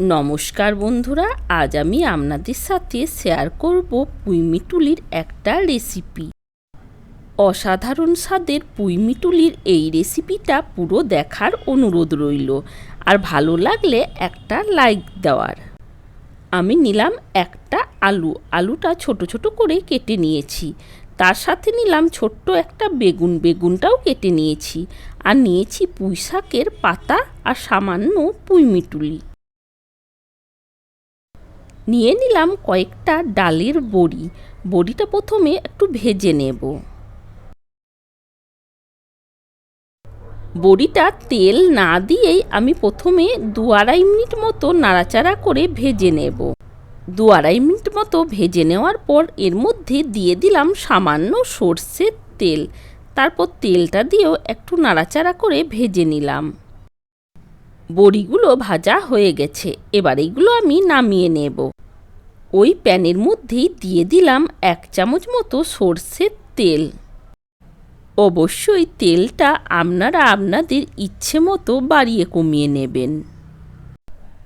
নমস্কার বন্ধুরা, আজ আমি আপনাদের সাথে শেয়ার করব পুঁইমিটুলির একটা রেসিপি অসাধারণ স্বাদের পুঁইমিটুলির এই রেসিপিটা পুরো দেখার অনুরোধ রইল, আর ভালো লাগলে একটা লাইক দেওয়ার। আমি নিলাম একটা আলু, আলুটা ছোট ছোট করে কেটে নিয়েছি। তার সাথে নিলাম ছোট্ট একটা বেগুন, বেগুনটাও কেটে নিয়েছি, আর নিয়েছি পুঁই শাকের পাতা আর সামান্য পুঁইমিটুলি নিয়ে নিলাম কয়েকটা ডালের বড়ি। বড়িটা প্রথমে একটু ভেজে নেব। বড়িটা তেল না দিয়েই আমি প্রথমে দু আড়াই মিনিট মতো নাড়াচাড়া করে ভেজে নেব। দু আড়াই মিনিট মতো ভেজে নেওয়ার পর এর মধ্যে দিয়ে দিলাম সামান্য সর্ষের তেল। তারপর তেলটা দিয়েও একটু নাড়াচাড়া করে ভেজে নিলাম। বড়িগুলো ভাজা হয়ে গেছে। এবার এগুলো আমি নামিয়ে নেব। ওই প্যানের মধ্যেই দিয়ে দিলাম এক চামচ মতো সর্ষের তেল। অবশ্যই তেলটা আপনারা আপনাদের ইচ্ছে মতো বাড়িয়ে কমিয়ে নেবেন।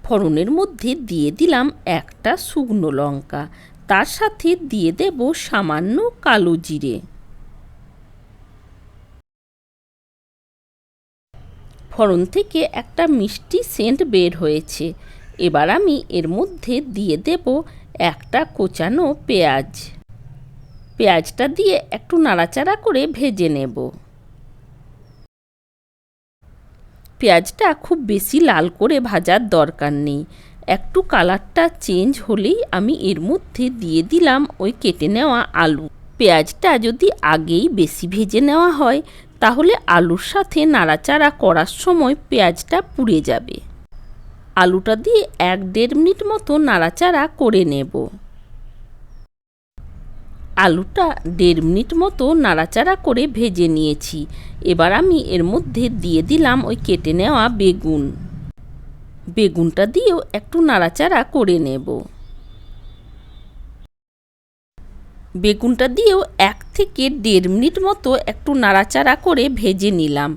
ফোড়নের মধ্যে দিয়ে দিলাম একটা শুকনো লঙ্কা। তার সাথে দিয়ে দেব সামান্য কালো জিরে। ফোড়ন থেকে একটা মিষ্টি সেন্ট বের হয়েছে। এবার আমি এর মধ্যে দিয়ে দেব একটা কোচানো পেঁয়াজ। পেঁয়াজটা দিয়ে একটু নাড়াচাড়া করে ভেজে নেব। পেঁয়াজটা খুব বেশি লাল করে ভাজার দরকার নেই। একটু কালারটা চেঞ্জ হলেই আমি এর মধ্যে দিয়ে দিলাম ওই কেটে নেওয়া আলু। পেঁয়াজটা যদি আগেই বেশি ভেজে নেওয়া হয়, তাহলে আলুর সাথে নাড়াচাড়া করার সময় পেঁয়াজটা পুড়ে যাবে। আলুটা দিয়ে এক দেড় মিনিট মতো নাড়াচাড়া করে নেব। আলুটা দেড় মিনিট মতো নাড়াচাড়া করে ভেজে নিয়েছি। এবার আমি এর মধ্যে দিয়ে দিলাম ওই কেটে নেওয়া বেগুন। বেগুনটা দিয়েও একটু নাড়াচাড়া করে নেব। বেগুনটা দিয়েও এক থেকে দেড় মিনিট মতো একটু নাড়াচাড়া করে ভেজে নিলাম।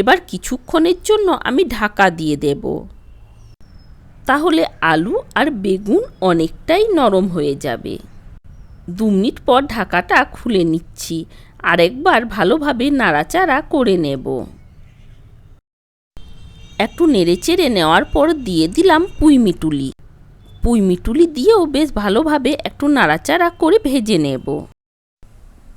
এবার কিছুক্ষণের জন্য আমি ঢাকা দিয়ে দেব। তাহলে আলু আর বেগুন অনেকটাই নরম হয়ে যাবে। দু মিনিট পর ঢাকাটা খুলে নিচ্ছি। আরেকবার ভালোভাবে নাড়াচাড়া করে নেব। একটু নেড়ে নেড়েচেড়ে নেওয়ার পর দিয়ে দিলাম পুঁইমিটুলি পুঁইমিটুলি দিয়েও বেশ ভালোভাবে একটু নাড়াচাড়া করে ভেজে নেব।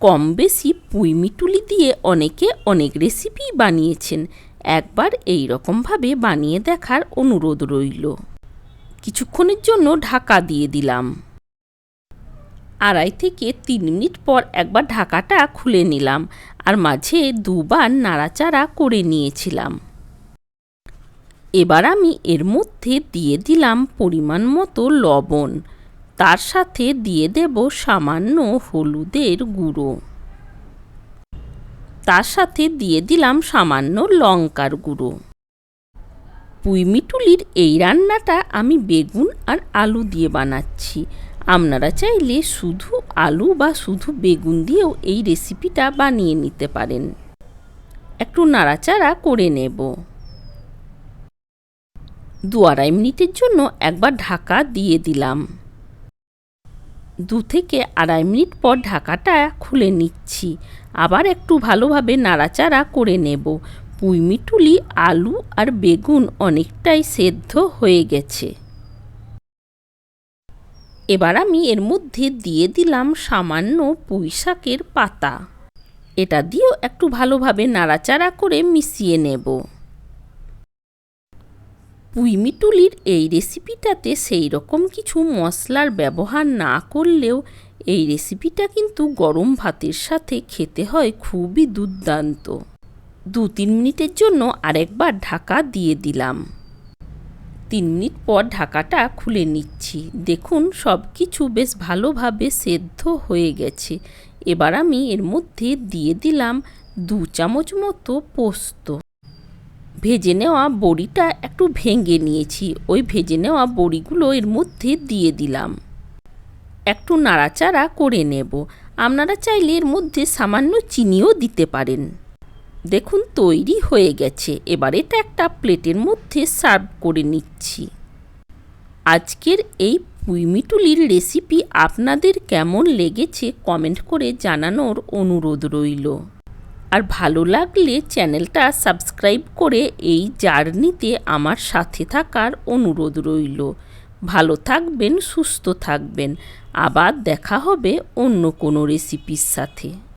কম বেশি পুঁইমিটুলি দিয়ে অনেকে অনেক রেসিপি বানিয়েছেন। একবার এই রকমভাবে বানিয়ে দেখার অনুরোধ রইল। কিছুক্ষণের জন্য ঢাকা দিয়ে দিলাম। আড়াই থেকে তিন মিনিট পর একবার ঢাকাটা খুলে নিলাম আর মাঝে দুবার নাড়াচাড়া করে নিয়েছিলাম। এবার আমি এর মধ্যে দিয়ে দিলাম পরিমাণ মতো লবণ। তার সাথে দিয়ে দেব সামান্য হলুদের গুঁড়ো। তার সাথে দিয়ে দিলাম সামান্য লঙ্কার গুঁড়ো। পুঁইমিটুলির এই রান্নাটা আমি বেগুন আর আলু দিয়ে বানাচ্ছি। আপনারা চাইলে শুধু আলু বা শুধু বেগুন দিয়েও এই রেসিপিটা বানিয়ে নিতে পারেন। একটু নাড়াচাড়া করে নেব। দু আড়াই মিনিটের জন্য একবার ঢাকা দিয়ে দিলাম। দু থেকে আড়াই মিনিট পর ঢাকাটা খুলে নিচ্ছি। আবার একটু ভালোভাবে নাড়াচাড়া করে নেব। পুঁইমিটুলি আলু আর বেগুন অনেকটাই সেদ্ধ হয়ে গেছে। এবার আমি এর মধ্যে দিয়ে দিলাম সামান্য পুঁই শাকের পাতা। এটা দিয়েও একটু ভালোভাবে নাড়াচাড়া করে মিশিয়ে নেব। পুঁইমিটুলির এই রেসিপিটাতে সেই রকম কিছু মশলার ব্যবহার না করলেও এই রেসিপিটা কিন্তু গরম ভাতের সাথে খেতে হয় খুবই দুর্দান্ত। দু তিন মিনিটের জন্য আরেকবার ঢাকা দিয়ে দিলাম। তিন মিনিট পর ঢাকাটা খুলে নিচ্ছি। দেখুন সব কিছু বেশ ভালোভাবে সেদ্ধ হয়ে গেছে। এবার আমি এর মধ্যে দিয়ে দিলাম দু চামচ মতো পোস্ত। ভেজে নেওয়া বড়িটা একটু ভেঙে নিয়েছি। ওই ভেজে নেওয়া বড়িগুলো এর মধ্যে দিয়ে দিলাম। একটু নাড়াচাড়া করে নেব। আপনারা চাইলে এর মধ্যে সামান্য চিনিও দিতে পারেন। দেখুন তৈরি হয়ে গেছে। এবার এটা একটা প্লেটের মধ্যে সার্ভ করে নিচ্ছি। আজকের এই পুইমিটুলির রেসিপি আপনাদের কেমন লেগেছে কমেন্ট করে জানানোর অনুরোধ রইল। আর ভালো লাগলে চ্যানেলটা সাবস্ক্রাইব করে এই জার্নিতে আমার সাথে থাকার অনুরোধ রইল। ভালো থাকবেন, সুস্থ থাকবেন। আবার দেখা হবে অন্য কোনো রেসিপির সাথে।